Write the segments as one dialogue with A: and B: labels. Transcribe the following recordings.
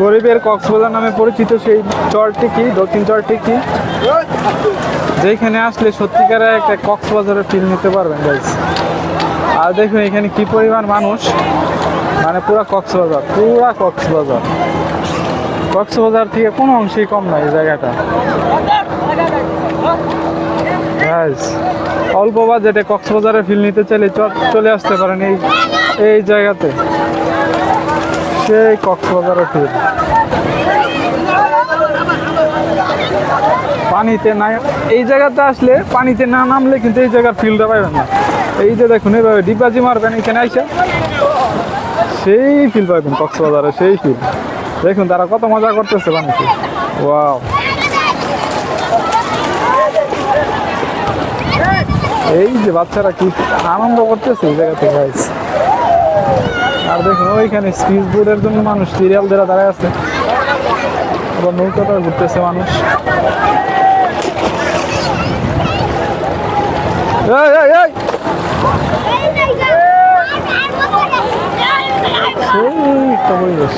A: গরিবের কক্সবাজার নামে পরিচিত সেই চরটি কি? দক্ষিণ চরটি কি? যেখানে আসলে সত্যিকারের একটা কক্সবাজারের ফিল নিতে পারবেন গাইস আর দেখুন এখানে কি পরিমাণ মানুষ। মানে পুরা কক্সবাজার পুরা কক্সবাজার। কক্সবাজার থেকে কোনো অংশেই কম নয় জায়গাটা। অল্প বাজেটে কক্সবাজারের ফিল নিতে চাইলে চলে আসতে পারেন এই এই জায়গাতে। সেই কক্সবাজারের ফিল পানিতে না এই জায়গাতে আসলে পানিতে না নামলে কিন্তু এই জায়গার ফিলটা পাবেন না। এই যে দেখুন এইভাবে ডিবাজি মারবেন, এখানে আইসা সেই ফিল পাবেন কক্সবাজারে সেই ফিল দেখুন, তারা কত মজা করতেছে পানিতে। ওয়াও এই যে বাচ্চারা কি আনন্দ করতেছে এই জায়গাতে গাইস আর দেখুন, ওইখানে স্পিচ বোর্ডের জন্য মানুষ সিরিয়াল ধরে দাঁড়ায় আছে। আবার নৌকাটা ঘুরতেছে মানুষ এই, এই, এই! সেই একটা পরিবেশ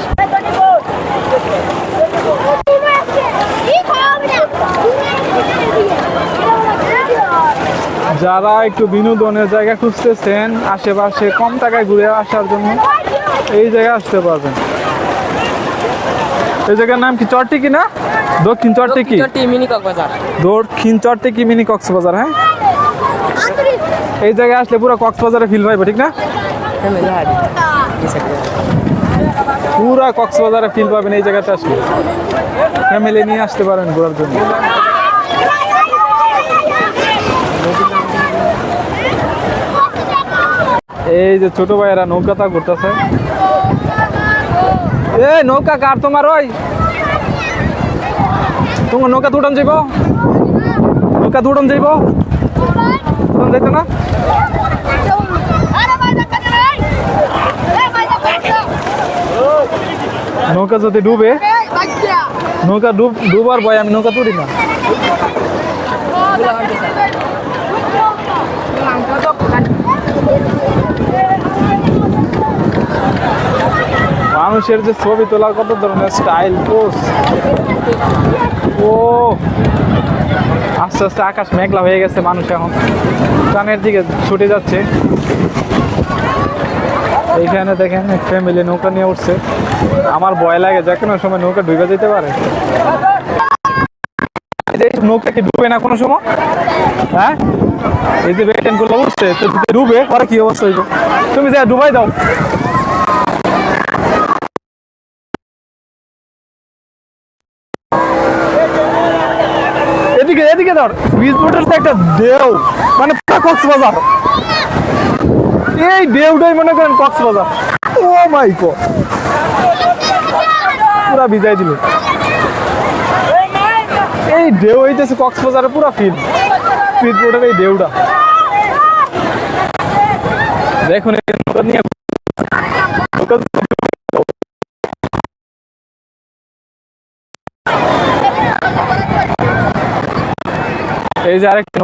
A: যারা একটু বিনোদনের জায়গা খুঁজতেছেন আশেপাশে কম টাকায় ঘুরে আসার জন্য এই জায়গায় আসতে পারবেন। এই জায়গার নাম কি চরটি কি না? দক্ষিণ চরটি কি?
B: মিনি কক্সবাজার।
A: দক্ষিণ চরটি কি মিনি কক্সবাজার হ্যাঁ? এই জায়গায় আসলে পুরো কক্সবাজারে ফিল পাইবো ঠিক না? পুরা কক্সবাজারে ফিল পাবেন এই জায়গাতে আসলে। ফ্যামিলি নিয়ে আসতে পারেন ঘোরার জন্য। এই যে ছোট ভাইয়েরা নৌকাটা ঘুরতেছে। এ নৌকা কার তোমার ওই? তোমার নৌকা তুটান যাইব। নৌকা তুটান যাইব। তুটান যাইতো না? নৌকা যদি ডুবে, নৌকা ডুব ডুবার ভয় আমি নৌকা তুলি না। মানুষের যে ছবি তোলার কত ধরনের স্টাইল পোস্ট ও, আস্তে আস্তে আকাশ মেঘলা হয়ে গেছে মানুষ এখন। টানের দিকে ছুটে যাচ্ছে। এইখানে দেখেন ফ্যামিলি নৌকা নিয়ে উঠছে। আমার ভয় লাগে যে কোনো সময় নৌকা ডুবে যেতে পারে। নৌকা কি ডুবে না কোনো সময়? হ্যাঁ? এই যে বেটেনগুলো উঠছে, তো ডুবে, পরে কি অবস্থা হইব? তুমি যা ডুবাই দাও। এদিকে এদিকে ধর। তো একটা দেও মানে পুরো কক্সবাজার। এই ঢেউটাই মনে করেন কক্সবাজার। ও মাই গো পুরা ভিজাই দিল। এই ঢেউ হইতেছে কক্সবাজারের পুরা ফিল স্পিড বোটের এই ঢেউটা। দেখুন এই যে আরেকটা